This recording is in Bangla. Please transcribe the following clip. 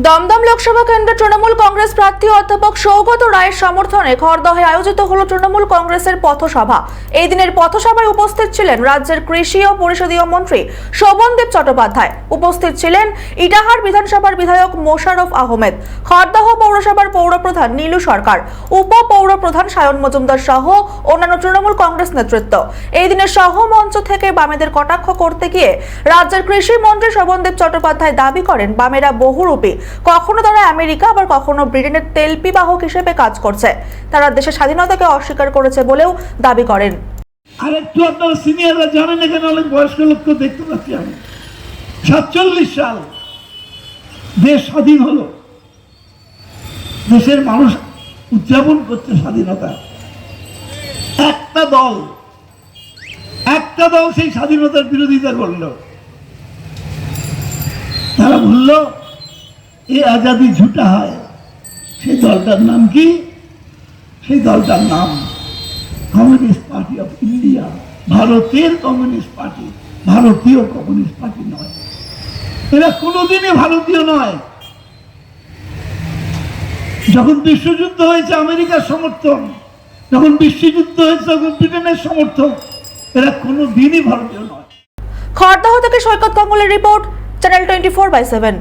দমদম লোকসভা কেন্দ্রে তৃণমূল কংগ্রেস প্রার্থী অধ্যাপক সৌগত রায়ের সমর্থনে খড়দহে আয়োজিত হল তৃণমূল কংগ্রেসের পথসভা। এই দিনের পথসভায় উপস্থিত ছিলেন রাজ্যের কৃষি ও পরিষদীয় মন্ত্রী শোভনদেব চট্টোপাধ্যায়। উপস্থিত ছিলেন ইটাহার বিধানসভার বিধায়ক মোশাররফ আহমেদ, খড়দহ পৌরসভার পৌরপ্রধান নীলু সরকার উপ পৌরপ্রধান সায়ন মজুমদার সহ অন্যান্য তৃণমূল কংগ্রেস নেতৃত্ব। এই দিনের সহ মঞ্চ থেকে বামেদের কটাক্ষ করতে গিয়ে রাজ্যের কৃষি মন্ত্রী শোভনদেব চট্টোপাধ্যায় দাবি করেন, বামেরা বহুরূপী কখনো তারা আমেরিকা, আবার কখনো ব্রিটেনের তেলপি বাহক হিসেবে কাজ করছে। তারা দেশের স্বাধীনতাকে অস্বীকার করেছে বলেও দাবি করেন। আর একটু আপনারা সিনিয়ররা জানেন এখানে অনেক বয়স্ক লোককে দেখতে পাচ্ছি আমি। সাতচল্লিশ সাল দেশ স্বাধীন হলো। দেশের মানুষ উদযাপন করছে স্বাধীনতা। একটা দল একটা দল সেই স্বাধীনতার বিরোধিতা করল। তারা বলল এ আজাদি ঝুটা হয় সেই দলটার নাম কি? সেই দলটার নাম কমিউনিস্ট পার্টি অফ ইন্ডিয়া। ভারতের কমিউনিস্ট পার্টি, ভারতীয় কমিউনিস্ট পার্টি নয়। এরা কোনোদিনই ভারতীয় নয়। যখন বিশ্বযুদ্ধ হয়েছে আমেরিকার সমর্থন, যখন বিশ্বযুদ্ধ হয়েছে তখন ব্রিটেনের সমর্থক এরা কোনো দিনই ভারতীয় নয়। খড়দহ থেকে Saikat গাঙ্গুলের report channel twenty four by seven